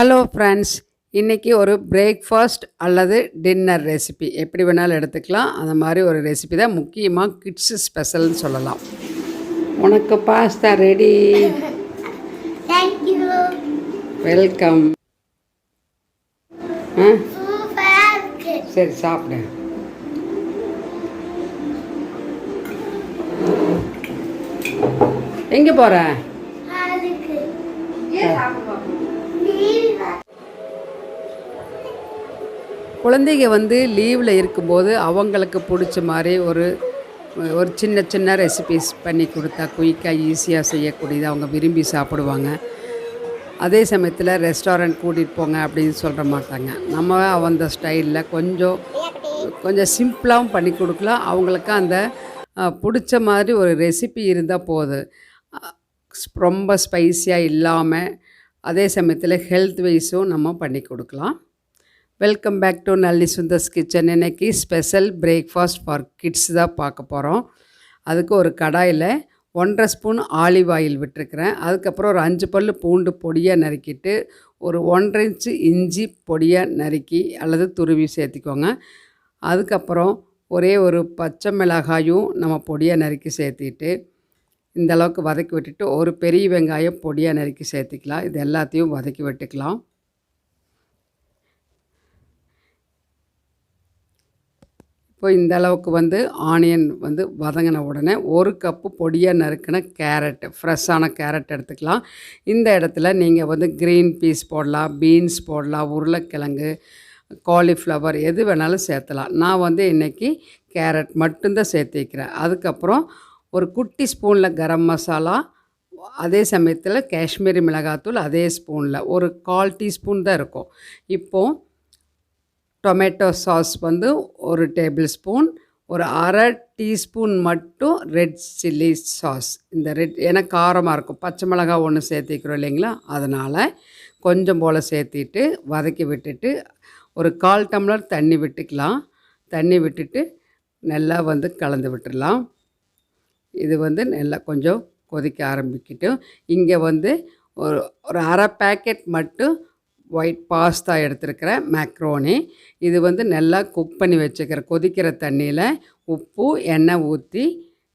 Hello friends இன்றைக்கி ஒரு breakfast அல்லது டின்னர் ரெசிபி எப்படி வேணாலும் எடுத்துக்கலாம். அந்த மாதிரி ஒரு ரெசிபி தான் முக்கியமாக கிட்ஸு ஸ்பெஷல்னு சொல்லலாம். உனக்கு பாஸ்தா ரெடி. வெல்கம். சரி சாப்பிடு. எங்கே போகிற குழந்தைங்க வந்து லீவில் இருக்கும்போது அவங்களுக்கு பிடிச்ச மாதிரி ஒரு ஒரு சின்ன சின்ன ரெசிபிஸ் பண்ணி கொடுத்தா குயிக்காக ஈஸியாக செய்யக்கூடியது அவங்க விரும்பி சாப்பிடுவாங்க. அதே சமயத்தில் ரெஸ்டாரண்ட் கூட்டிகிட்டு போங்க அப்படின்னு சொல்கிற மாட்டாங்க. நம்ம அந்த ஸ்டைலில் கொஞ்சம் கொஞ்சம் சிம்பிளாகவும் பண்ணி கொடுக்கலாம். அவங்களுக்கு அந்த பிடிச்ச மாதிரி ஒரு ரெசிபி இருந்தால் போதும் ரொம்ப ஸ்பைஸியாக இல்லாமல் அதே சமயத்தில் ஹெல்த் வைஸும் நம்ம பண்ணி கொடுக்கலாம். Welcome back to Nalli Sundar's kitchen இன்னைக்கு ஸ்பெஷல் பிரேக்ஃபாஸ்ட் ஃபார் கிட்ஸ் தான் பார்க்க போகிறோம் அதுக்கு ஒரு கடாயில் ஒன்றரை ஸ்பூன் ஆலிவ் ஆயில் விட்டுருக்குறேன். அதுக்கப்புறம் ஒரு அஞ்சு பல் பூண்டு பொடியாக நறுக்கிட்டு ஒரு ஒன்றரை இன்ச்சு இஞ்சி பொடியாக நறுக்கி அல்லது துருவி சேர்த்திக்கோங்க. அதுக்கப்புறம் ஒரே ஒரு பச்சை மிளகாயும் நம்ம பொடியாக நறுக்கி சேர்த்திட்டு இந்த அளவுக்கு வதக்கி விட்டுட்டு ஒரு பெரிய வெங்காயம் பொடியாக நறுக்கி சேர்த்திக்கலாம். இது எல்லாத்தையும் வதக்கி விட்டுக்கலாம். இப்போ இந்த அளவுக்கு வந்து ஆனியன் வந்து வதங்கின உடனே ஒரு கப்பு பொடியாக நறுக்கின கேரட் ஃப்ரெஷ்ஷான கேரட் எடுத்துக்கலாம். இந்த இடத்துல நீங்கள் வந்து க்ரீன் பீஸ் போடலாம் பீன்ஸ் போடலாம் உருளைக்கிழங்கு காலிஃப்ளவர் எது வேணாலும் சேர்த்தலாம். நான் வந்து இன்றைக்கி கேரட் மட்டும்தான் சேர்த்திக்கிறேன் அதுக்கப்புறம் ஒரு குட்டி ஸ்பூனில் கரம் மசாலா அதே சமயத்தில் காஷ்மீரி மிளகாத்தூள் அதே ஸ்பூனில் ஒரு கால் டீஸ்பூன் தான் இருக்கும். இப்போது டொமேட்டோ சாஸ் வந்து ஒரு டேபிள் ஸ்பூன் ஒரு அரை டீஸ்பூன் மட்டும் ரெட் சில்லி சாஸ். இந்த ரெட் ஏன்னா காரமாக இருக்கும். பச்சை மிளகா ஒன்று சேர்த்திக்கிறோம் இல்லைங்களா? அதனால் கொஞ்சம் போல் சேர்த்திட்டு வதக்கி விட்டுட்டு ஒரு கால் டம்ளர் தண்ணி விட்டுக்கலாம். தண்ணி விட்டுட்டு நல்லா வந்து கலந்து விட்டுடலாம். இது வந்து நல்லா கொஞ்சம் கொதிக்க ஆரம்பிக்கட்டும். இங்கே வந்து ஒரு ஒரு அரை பேக்கெட் மட்டும் ஒயிட் பாஸ்தா எடுத்துருக்கிறேன் மேக்ரோனி இது வந்து நல்லா குக் பண்ணி வச்சுக்கிறேன் கொதிக்கிற தண்ணியில் உப்பு எண்ணெய் ஊற்றி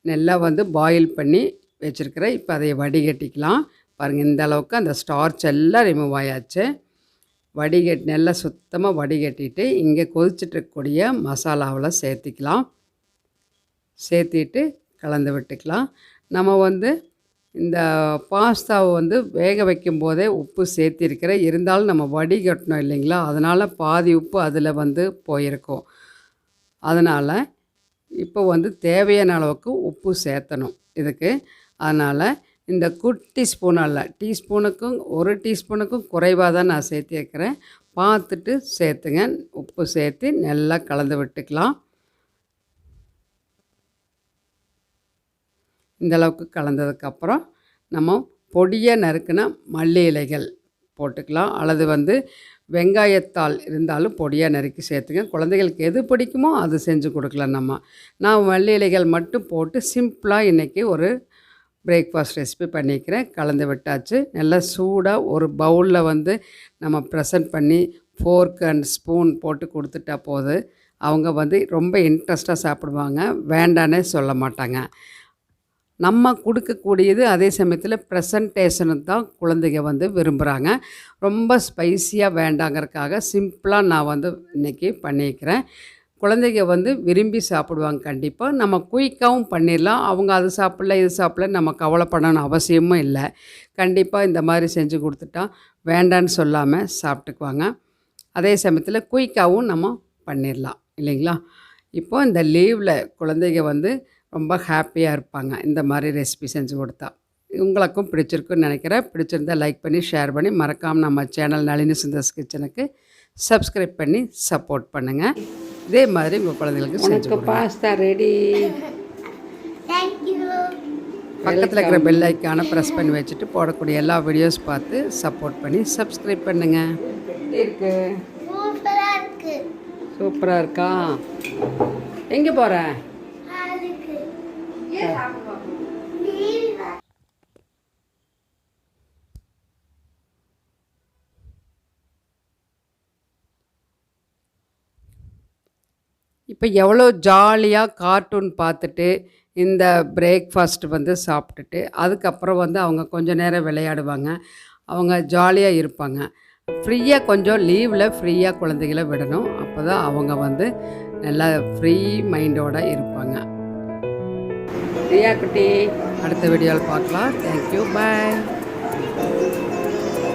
நல்லா வந்து பாயில் பண்ணி வச்சுருக்கிறேன் இப்போ அதை வடிகட்டிக்கலாம். பாருங்கள் இந்த அளவுக்கு அந்த ஸ்டார்ச் எல்லாம் ரிமூவ் ஆயாச்சு. வடிகட் நல்லா சுத்தமாக வடிகட்டிட்டு இங்கே கொதிச்சுட்டு இருக்கக்கூடிய மசாலாவில் சேர்த்திக்கலாம். சேர்த்திட்டு கலந்து விட்டுக்கலாம். நம்ம வந்து இந்த பாஸ்தாவை வந்து வேக வைக்கும் போதே உப்பு சேர்த்திருக்கிறேன். இருந்தாலும் நம்ம வடிகட்டணும் இல்லைங்களா? அதனால் பாதி உப்பு அதில் வந்து போயிருக்கும். அதனால் இப்போ வந்து தேவையான அளவுக்கு உப்பு சேர்த்தணும் இதுக்கு. அதனால் இந்த குட்டி ஸ்பூன் அல்ல டீஸ்பூனுக்கும் ஒரு டீஸ்பூனுக்கும் குறைவாக தான் நான் சேர்த்திருக்கிறேன். பார்த்துட்டு சேர்த்துங்க. உப்பு சேர்த்து நல்லா கலந்து விட்டுக்கலாம். இந்த அளவுக்கு கலந்ததுக்கப்புறம் நம்ம பொடியாக நறுக்கின மல்லி இலைகள் போட்டுக்கலாம். அல்லது வந்து வெங்காயத்தாள் இருந்தாலும் பொடியாக நறுக்கி சேர்த்துங்க. குழந்தைகளுக்கு எது பிடிக்குமோ அது செஞ்சு கொடுக்கலாம் நம்ம. நான் மல்லி இலைகள் மட்டும் போட்டு சிம்பிளாக இன்றைக்கி ஒரு பிரேக்ஃபாஸ்ட் ரெசிபி பண்ணிக்கிறேன். கலந்து விட்டாச்சு. நல்லா சூடாக ஒரு பவுலில் வந்து நம்ம ப்ரெசன்ட் பண்ணி ஃபோர்க் அண்ட் ஸ்பூன் போட்டு கொடுத்துட்டா போது அவங்க வந்து ரொம்ப இன்ட்ரெஸ்ட்டாக சாப்பிடுவாங்க. வேண்டானே சொல்ல மாட்டாங்க. நம்ம கொடுக்கக்கூடியது அதே சமயத்தில் ப்ரெசன்டேஷனு தான் குழந்தைங்க வந்து விரும்புகிறாங்க ரொம்ப ஸ்பைஸியாக வேண்டாங்கிறதுக்காக சிம்பிளாக நான் வந்து இன்றைக்கி பண்ணியிருக்கிறேன் குழந்தைங்க வந்து விரும்பி சாப்பிடுவாங்க கண்டிப்பாக நம்ம குயிக்காகவும் பண்ணிடலாம். அவங்க அது சாப்பிடல இது சாப்பிடல நம்ம கவலைப்படணும் அவசியமும் இல்லை. கண்டிப்பாக இந்த மாதிரி செஞ்சு கொடுத்துட்டா வேண்டான்னு சொல்லாமல் சாப்பிட்டுக்குவாங்க. அதே சமயத்தில் குயிக்காகவும் நம்ம பண்ணிடலாம். இல்லைங்களா? இப்போ இந்த லீவில் குழந்தைங்க வந்து ரொம்ப ஹாப்பியாக இருப்பாங்க. இந்த மாதிரி ரெசிபி செஞ்சு கொடுத்தா. உங்களுக்கும் பிடிச்சிருக்குன்னு நினைக்கிறேன். பிடிச்சிருந்தா லைக் பண்ணி ஷேர் பண்ணி மறக்காமல் நம்ம சேனல் நளினி சுந்தர்ஸ் கிச்சனுக்கு சப்ஸ்கிரைப் பண்ணி சப்போர்ட் பண்ணுங்கள் இதே மாதிரி உங்கள் குழந்தைகளுக்கு செஞ்சு பாஸ்தா ரெடி. பக்கத்தில் இருக்கிற பெல் ஐக்கானை ப்ரெஸ் பண்ணி வச்சுட்டு போடக்கூடிய எல்லா வீடியோஸ் பார்த்து சப்போர்ட் பண்ணி சப்ஸ்கிரைப் பண்ணுங்கள் இருக்கு? சூப்பரா இருக்கு. சூப்பராக இருக்கா? எங்கே போகிற அதுக்கு நீர் இப்போ எவ்வளோ ஜாலியாக கார்ட்டூன் பார்த்துட்டு இந்த பிரேக்ஃபாஸ்ட் வந்து சாப்பிட்டுட்டு அதுக்கப்புறம் வந்து அவங்க கொஞ்சம் நேரம் விளையாடுவாங்க. அவங்க ஜாலியாக இருப்பாங்க. ஃப்ரீயாக கொஞ்சம் லீவில் ஃப்ரீயாக குழந்தைகளை விடணும். அப்போ தான் அவங்க வந்து நல்லா ஃப்ரீ மைண்டோடு இருப்பாங்க. ரியா குட்டி. அடுத்த வீடியோவில் பார்க்கலாம். Thank you bye